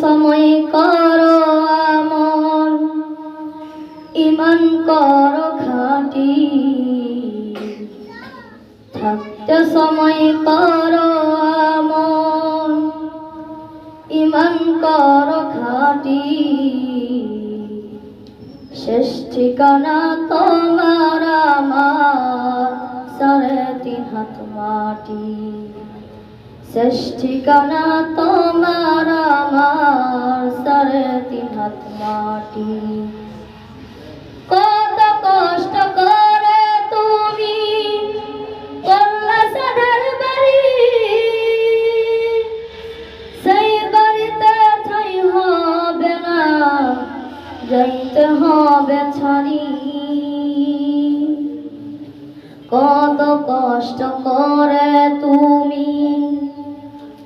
সময় করো আমল ইমান করো খাটি থাকতে সময় করো আমল ইমান করো খাটি শেষ ঠিকানা তোমার আমার সাড়ে তিন হাত মাটি। শেষ ঠিকানা তোমার যাইতে হবে ছাড়ি। কত কষ্ট করে তুমি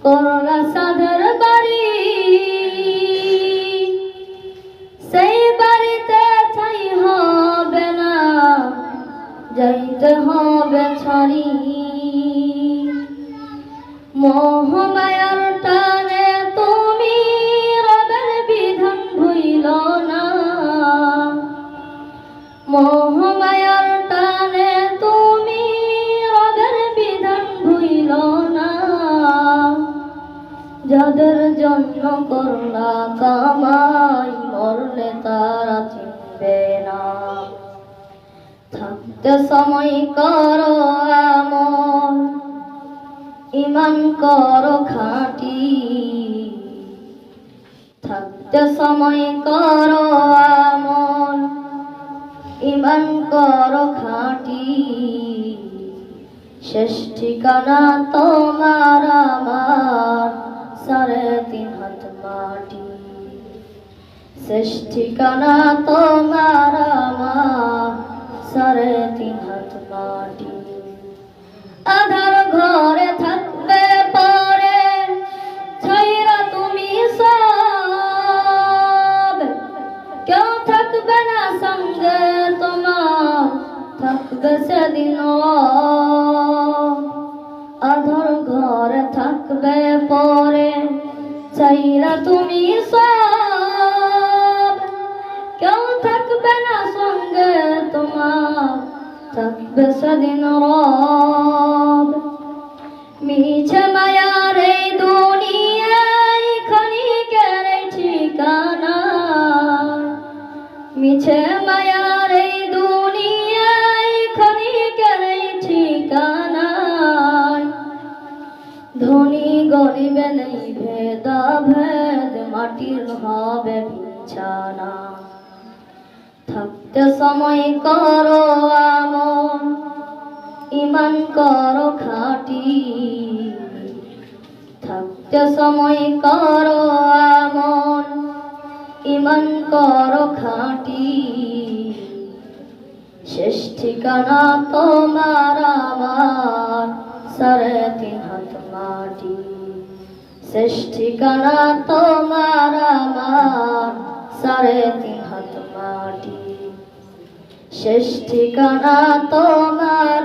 করলা সাধের বাড়ি। সেই বাড়িতে ছাই হবে না যাইতে হবে ছাড়ি। মোহমায়ার যাদের জন্য করুণা কামাই, মরলে তারা চিনবে না। থাকতে সময় করো আমল ইমান করো খাটি। থাকতে সময় করো আমল ইমান করো খাটি। শেষ ঠিকানা তোমার আমার। সাড়ে তিন হাত মাটি। শেষ তোমার আমার। সাড়ে তিন হাত মাটি। আধার ঘরে থাকবে পরে, ছাইরা তুমি সব। কেউ থাকবে না সঙ্গে তোমার, থাকবে সেদিন থাকবে সেদিন মিছে মায়ার এই দুনিয়ায় ক্ষণিকের ঠিকানা। মিছে মায়ার এই দুনিয়ায় ক্ষণিকের ঠিকানা। ধনী গরিবে নেই ভেদা ভেদ মাটির হবে বিছানা। থাকতে সময় করো ইমান করো খাটি। থাকতে সময় করো আমল। ইমান করো খাটি। শেষ ঠিকানা তোমার আমার সাড়ে তিন হাত মাটি। শেষ ঠিকানা তোমার আমার সাড়ে তিন হাত মাটি। শেষ ঠিকানা তোমার